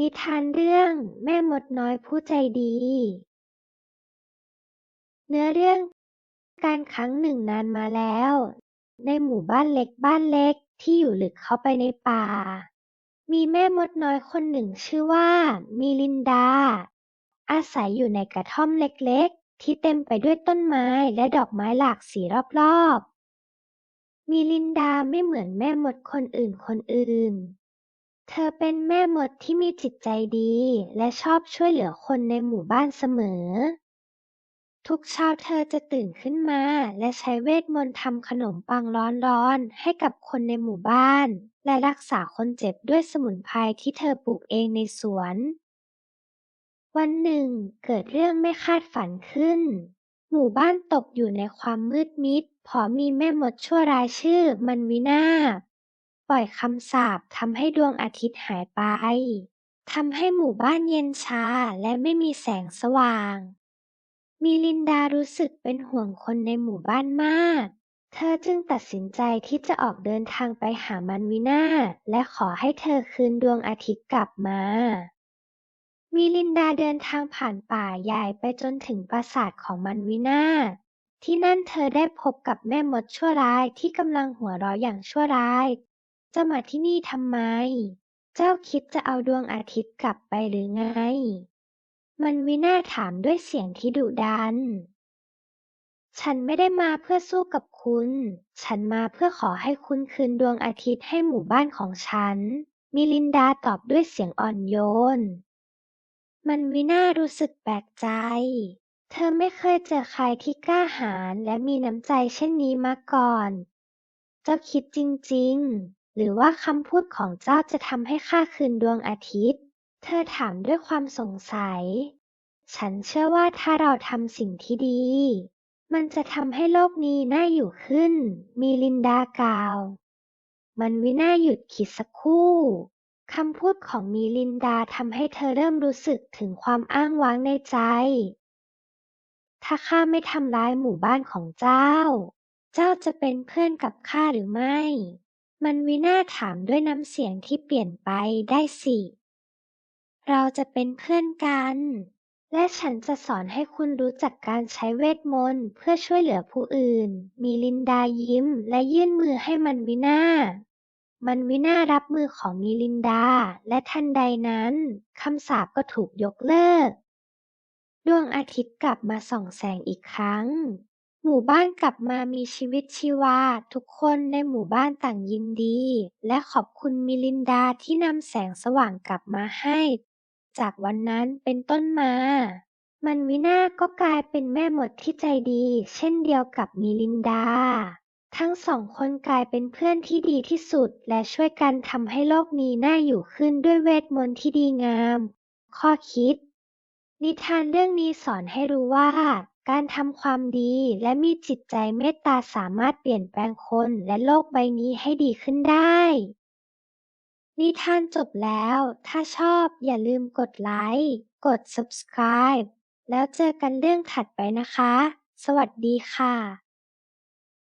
นิทานเรื่อง แม่มดน้อยผู้ใจดี เนื้อเรื่อง การครั้งหนึ่งนานมาแล้ว ในหมู่บ้านเล็กบ้านเล็กที่อยู่ลึกเข้าไปในป่า มีแม่มดน้อยคนหนึ่งชื่อว่ามิลินดา อาศัยอยู่ในกระท่อมเล็กๆ ที่เต็มไปด้วยต้นไม้และดอกไม้หลากสีรอบๆมิลินดาไม่เหมือนแม่มดคนอื่นคนอื่น เธอเป็นแม่มดที่มีจิตใจดีและชอบช่วยเหลือคนในหมู่บ้านเสมอ ทุกเช้าเธอจะตื่นขึ้นมาและใช้เวทมนต์ทำขนมปังร้อนๆให้กับคนในหมู่บ้าน และรักษาคนเจ็บด้วยสมุนไพรที่เธอปลูกเองในสวน วันหนึ่งเกิดเรื่องไม่คาดฝันขึ้น หมู่บ้านตกอยู่ในความมืดมิดเพราะมีแม่มดชั่วร้ายชื่อมันวินา ปล่อยคำสาปทำให้ดวงอาทิตย์หายไป ทำให้หมู่บ้านเย็นชาและไม่มีแสงสว่าง มิลินดารู้สึกเป็นห่วงคนในหมู่บ้านมาก เธอจึงตัดสินใจที่จะออกเดินทางไปหามันวินาและขอให้เธอคืนดวงอาทิตย์กลับมามิลินดาเดินทางผ่านป่าใหญ่ไปจนถึงปราสาทของมันวินาที่นั่นเธอได้พบกับแม่มดชั่วร้ายที่กำลังหัวเราะอย่างชั่วร้าย จะมาที่นี่ทำไม เจ้าคิดจะเอาดวงอาทิตย์กลับไปหรือไง มันวินาถามด้วยเสียงที่ดุดัน ฉันไม่ได้มาเพื่อสู้กับคุณ ฉันมาเพื่อขอให้คุณคืนดวงอาทิตย์ให้หมู่บ้านของฉัน มิลินดาตอบด้วยเสียงอ่อนโยน มันวินารู้สึกแปลกใจเธอไม่เคยเจอใครที่กล้าหาญและมีน้ำใจเช่นนี้มาก่อน เจ้าคิดจริง หรือว่าคำพูดของเจ้าจะทำให้ข้าคืนดวงอาทิตย์ เธอถามด้วยความสงสัย ฉันเชื่อว่าถ้าเราทำสิ่งที่ดี มันจะทำให้โลกนี้น่าอยู่ขึ้น มีลินดากล่าว มันวิน่าหยุดคิดสักครู่คำพูดของมีลินดาทำให้เธอเริ่มรู้สึกถึงความอ้างว้างในใจ ถ้าข้าไม่ทำร้ายหมู่บ้านของเจ้า เจ้าจะเป็นเพื่อนกับข้าหรือไม่ มันวินาถามด้วยน้ำเสียงที่เปลี่ยนไปได้สิ เราจะเป็นเพื่อนกัน และฉันจะสอนให้คุณรู้จักการใช้เวทมนต์เพื่อช่วยเหลือผู้อื่น มีลินดายิ้มและยื่นมือให้มันวินามันวินารับมือของมิลินดา และทันใดนั้นคำสาปก็ถูกยกเลิก ดวงอาทิตย์กลับมาส่องแสงอีกครั้ง หมู่บ้านกลับมามีชีวิตชีวา ทุกคนในหมู่บ้านต่างยินดี และขอบคุณมิลินดาที่นำแสงสว่างกลับมาให้ จากวันนั้นเป็นต้นมา มันวินาก็กลายเป็นแม่หมดที่ใจดี เช่นเดียวกับมิลินดา ทั้งสองคนกลายเป็นเพื่อนที่ดีที่สุด และช่วยกันทำให้โลกนี้น่าอยู่ขึ้นด้วยเวทมนต์ที่ดีงาม ข้อคิด นิทานเรื่องนี้สอนให้รู้ว่า การทำความดีและมีจิตใจเมตตาสามารถเปลี่ยนแปลงคนและโลกใบนี้ให้ดีขึ้นได้ นิทานจบแล้ว ถ้าชอบอย่าลืมกดไลค์ กด subscribe แล้วเจอกันเรื่องถัดไปนะคะ สวัสดีค่ะ